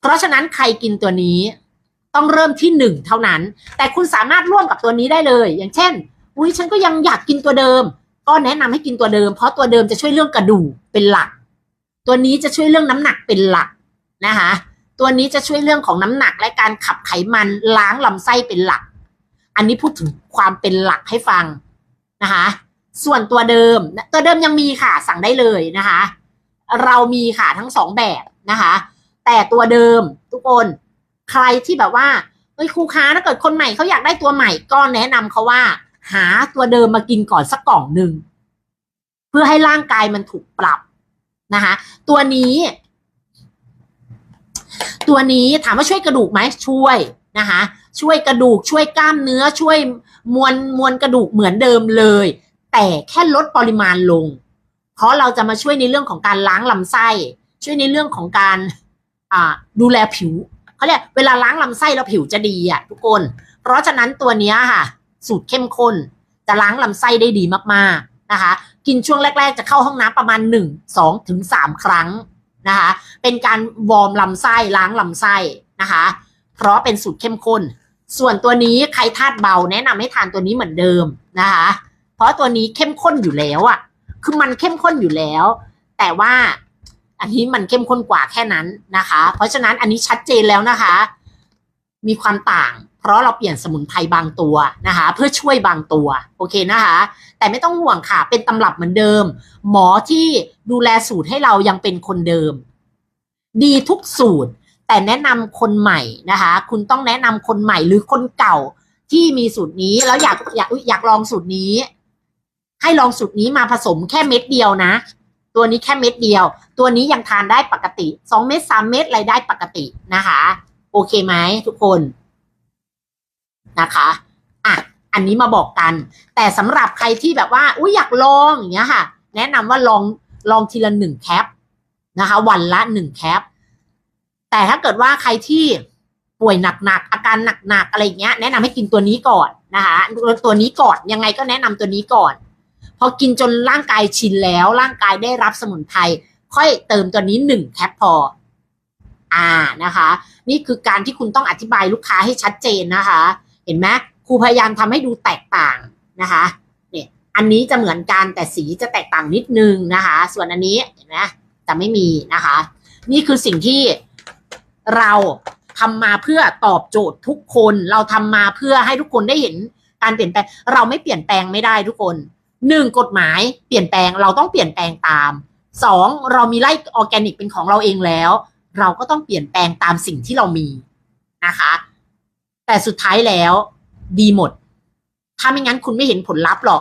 เพราะฉะนั้นใครกินตัวนี้ต้องเริ่มที่หนึ่งเท่านั้น แต่คุณสามารถร่วมกับตัวนี้ได้เลย อย่างเช่น อุ้ยฉันก็ยังอยากกินตัวเดิม ก็แนะนำให้กินตัวเดิม เพราะตัวเดิมจะช่วยเรื่องกระดูกเป็นหลัก ตัวนี้จะช่วยเรื่องน้ำหนักเป็นหลักนะคะตัวนี้จะช่วยเรื่องของน้ำหนักและการขับไขมันล้างลำไส้เป็นหลัก อันนี้พูดถึงความเป็นหลักให้ฟังนะคะส่วนตัวเดิมตัวเดิมยังมีค่ะสั่งได้เลยนะคะ เรามีค่ะทั้งสองแบบนะคะ แต่ตัวเดิมทุกคน ใครที่แบบว่าเฮ้ยครูค้าถ้าเกิดคนใหม่เขาอยากได้ตัวใหม่ก็แนะนำเขาว่า หาตัวเดิมมากินก่อนสักกล่องหนึ่งเพื่อให้ร่างกายมันถูกปรับนะคะ ตัวนี้ ตัวนี้ถามว่าช่วยกระดูกไหมช่วยนะคะ ช่วยกระดูกช่วยกล้ามเนื้อช่วยมวลมวลกระดูกเหมือนเดิมเลย แต่แค่ลดปริมาณลง เพราะเราจะมาช่วยในเรื่องของการล้างลำไส้ ช่วยในเรื่องของการ อ่าดูแลผิวเขาเรียกเวลาล้างลำไส้แล้วผิวจะดีอะทุกคน เพราะฉะนั้นตัวเนี้ยค่ะ สูตรเข้มข้นจะล้างลำไส้ได้ดีมากๆนะคะ กินช่วงแรก ๆ จะเข้าห้องน้ำประมาณ 1 2ถึง3ครั้งนะคะ เป็นการวอร์มลำไส้ล้างลำไส้นะคะ เพราะเป็นสูตรเข้มข้น ส่วนตัวนี้ใครธาตุเบาแนะนำให้ทานตัวนี้เหมือนเดิมนะคะ เพราะตัวนี้เข้มข้นอยู่แล้วอะ คือมันเข้มข้นอยู่แล้ว แต่ว่า อันนี้มันเข้มข้นกว่าแค่นั้นนะคะ เพราะฉะนั้นอันนี้ชัดเจนแล้วนะคะ มีความต่าง เพราะเราเปลี่ยนสมุนไพรบางตัวนะคะ เพื่อช่วยบางตัวโอเคนะคะ แต่ไม่ต้องห่วงค่ะ เป็นตำรับเหมือนเดิม หมอที่ดูแลสูตรให้เรายังเป็นคนเดิม ดีทุกสูตร แต่แนะนำคนใหม่นะคะ คุณต้องแนะนำคนใหม่หรือคนเก่าที่มีสูตรนี้แล้วอยากอยากอยากลองสูตรนี้ ให้ลองสูตรนี้มาผสมแค่เม็ดเดียวนะ ตัวนี้แค่เม็ดเดียว ตัวนี้ยังทานได้ปกติ สองเม็ดสามเม็ดอะไรได้ปกตินะคะ โอเคไหมทุกคนนะคะอะอันนี้มาบอกกัน แต่สำหรับใครที่แบบว่าอุ้ยอยากลองอย่างเงี้ยค่ะ แนะนำว่าลองลองทีละหนึ่งแคปนะคะ วันละหนึ่งแคป แต่ถ้าเกิดว่าใครที่ป่วยหนักๆอาการหนักๆอะไรเงี้ย แนะนำให้กินตัวนี้ก่อนนะคะตัวนี้ก่อนยังไงก็แนะนำตัวนี้ก่อน พอกินจนร่างกายชินแล้ว ร่างกายได้รับสมุนไพรค่อยเติมตัวนี้หนึ่งแคปพอ อ่านะคะ นี่คือการที่คุณต้องอธิบายลูกค้าให้ชัดเจนนะคะ เห็นไหมครูพยายามทำให้ดูแตกต่างนะคะเนี่ยอันนี้จะเหมือนกันแต่สีจะแตกต่างนิดนึงนะคะ ส่วนอันนี้เห็นไหมจะไม่มีนะคะ นี่คือสิ่งที่เราทำมาเพื่อตอบโจทย์ทุกคน เราทำมาเพื่อให้ทุกคนได้เห็นการเปลี่ยนแปลง เราไม่เปลี่ยนแปลงไม่ได้ทุกคน หนึ่งกฎหมายเปลี่ยนแปลงเราต้องเปลี่ยนแปลงตามสองเรามีไร่ออร์แกนิกเป็นของเราเองแล้ว เราก็ต้องเปลี่ยนแปลงตามสิ่งที่เรามีนะคะ แต่สุดท้ายแล้วดีหมด ถ้าไม่งั้นคุณไม่เห็นผลลัพธ์หรอก